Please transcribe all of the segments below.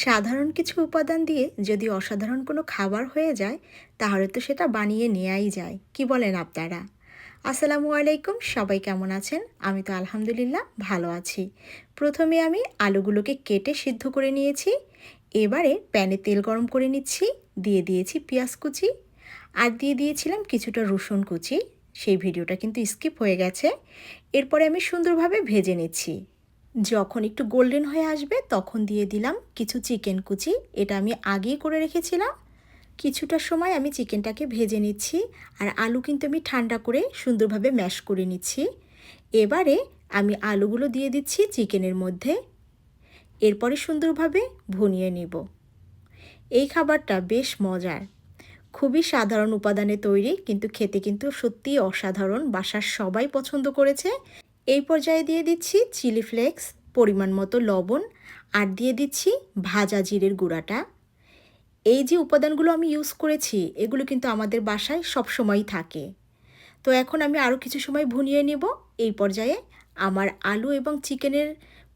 সাধারণ কিছু উপাদান দিয়ে যদি অসাধারণ কোনো খাবার হয়ে যায়, তাহলে তো সেটা বানিয়ে নেওয়াই যায়। কি বলেন আপনারা? আসসালামু আলাইকুম, সবাই কেমন আছেন? আমি তো আলহামদুলিল্লাহ ভালো আছি। প্রথমে আমি আলুগুলোকে কেটে সিদ্ধ করে নিয়েছি। এবারে প্যানে তেল গরম করে নিচ্ছি, দিয়ে দিয়েছি পেঁয়াজ কুচি। আর দিয়ে দিয়েছিলাম কিছুটা রসুন কুচি। সেই ভিডিওটা কিন্তু স্কিপ হয়ে গেছে। এরপরে আমি সুন্দরভাবে ভেজে নিচ্ছি। যখন একটু গোল্ডেন হয়ে আসবে, তখন দিয়ে দিলাম কিছু চিকেন কুচি। এটা আমি আগেই করে রেখেছিলাম। কিছুটা সময় আমি চিকেনটাকে ভেজে নিচ্ছি আর আলু কিন্তু আমি ঠান্ডা করে সুন্দরভাবে ম্যাশ করে নিচ্ছি। এবারে আমি আলুগুলো দিয়ে দিচ্ছি চিকেনের মধ্যে। এরপরে সুন্দরভাবে ভুনিয়ে নিব। এই খাবারটা বেশ মজার। খুবই সাধারণ উপাদানে তৈরি, কিন্তু খেতে কিন্তু সত্যিই অসাধারণ। বাসার সবাই পছন্দ করেছে। এই পর্যায়ে দিয়ে দিচ্ছি চিলি ফ্লেক্স, পরিমাণ মতো লবণ, আর দিয়ে দিচ্ছি ভাজা জিরের গুঁড়াটা। এই যে উপাদানগুলো আমি ইউজ করেছি, এগুলো কিন্তু আমাদের বাসায় সব সময়ই থাকে। তো এখন আমি আরও কিছু সময় ভুনিয়ে নেব। এই পর্যায়ে আমার আলু এবং চিকেনের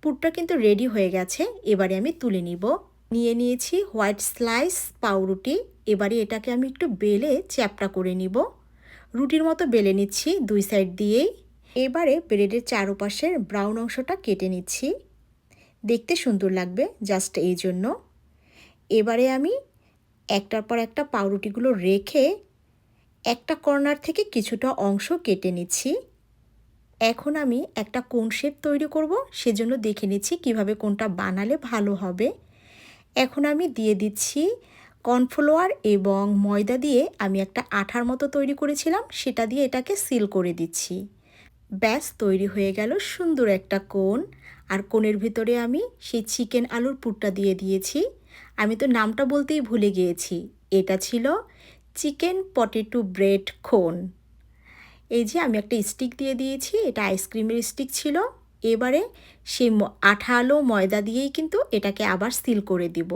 পুরটা কিন্তু রেডি হয়ে গেছে। এবারে আমি তুলে নিব। নিয়ে নিয়েছি হোয়াইট স্লাইস পাউরুটি। এবারে এটাকে আমি একটু বেলে চ্যাপটা করে নিব। রুটির মতো বেলে নিচ্ছি দুই সাইড দিয়েই। এবারে ব্রেডের চারপাশের ব্রাউন অংশটা কেটে নিচ্ছি। দেখতে সুন্দর লাগবে জাস্ট এই জন্য। এবারে আমি একটার পর একটা পাউরুটিগুলো রেখে একটা কর্নার থেকে কিছুটা অংশ কেটে নিচ্ছি। এখন আমি একটা কোন শেপ তৈরি করব সেজন্য দেখে নিচ্ছি কীভাবে কোনটা বানালে ভালো হবে। এখন আমি দিয়ে দিচ্ছি কর্নফ্লোয়ার এবং ময়দা দিয়ে আমি একটা আঠার মতো তৈরি করেছিলাম, সেটা দিয়ে এটাকে সিল করে দিচ্ছি। ব্যাস, তৈরি হয়ে গেল সুন্দর একটা কোন। আর কোনের ভিতরে আমি সেই চিকেন আলুর পুরটা দিয়ে দিয়েছি। আমি তো নামটা বলতেই ভুলে গিয়েছি। এটা ছিল চিকেন পটেটো ব্রেড কোন। এই যে আমি একটা স্টিক দিয়ে দিয়েছি, এটা আইসক্রিমের স্টিক ছিল। এবারে সেই আঠালো ময়দা দিয়েই কিন্তু এটাকে আবার সিল করে দিব।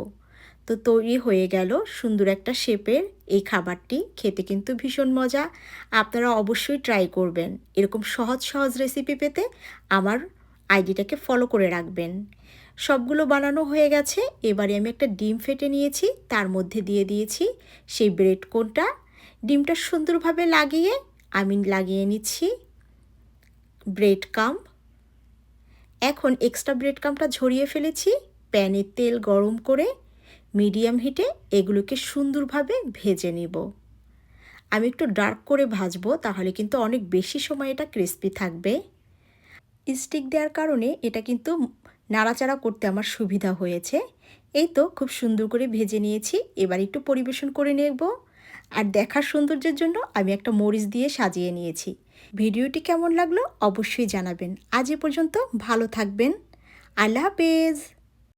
তো তৈরি হয়ে গেল সুন্দর একটা শেপের এই খাবারটি। খেতে কিন্তু ভীষণ মজা। আপনারা অবশ্যই ট্রাই করবেন। এরকম সহজ সহজ রেসিপি পেতে আমার আইডিটাকে ফলো করে রাখবেন। সবগুলো বানানো হয়ে গেছে। এবারে আমি একটা ডিম ফেটে নিয়েছি। তার মধ্যে দিয়ে দিয়েছি সেই ব্রেড কোনটা। ডিমটা সুন্দরভাবে লাগিয়ে আমি লাগিয়ে নিচ্ছি ব্রেড কাম্প এখন এক্সট্রা ব্রেড কামটা ঝরিয়ে ফেলেছি। প্যানে তেল গরম করে মিডিয়াম হিটে এগুলোকে সুন্দরভাবে ভেজে নিব। আমি একটু ডার্ক করে ভাজবো, তাহলে কিন্তু অনেক বেশি সময় এটা ক্রিস্পি থাকবে। স্টিক দেওয়ার কারণে এটা কিন্তু নাড়াচাড়া করতে আমার সুবিধা হয়েছে। এই তো খুব সুন্দর করে ভেজে নিয়েছি, এবার একটু পরিবেশন করে নেব। আর দেখার সৌন্দর্যের জন্য আমি একটা মরিচ দিয়ে সাজিয়ে নিয়েছি। ভিডিওটি কেমন লাগল অবশ্যই জানাবেন। আজ এ পর্যন্ত ভালো থাকবেন। আল্লাহ হাফেজ।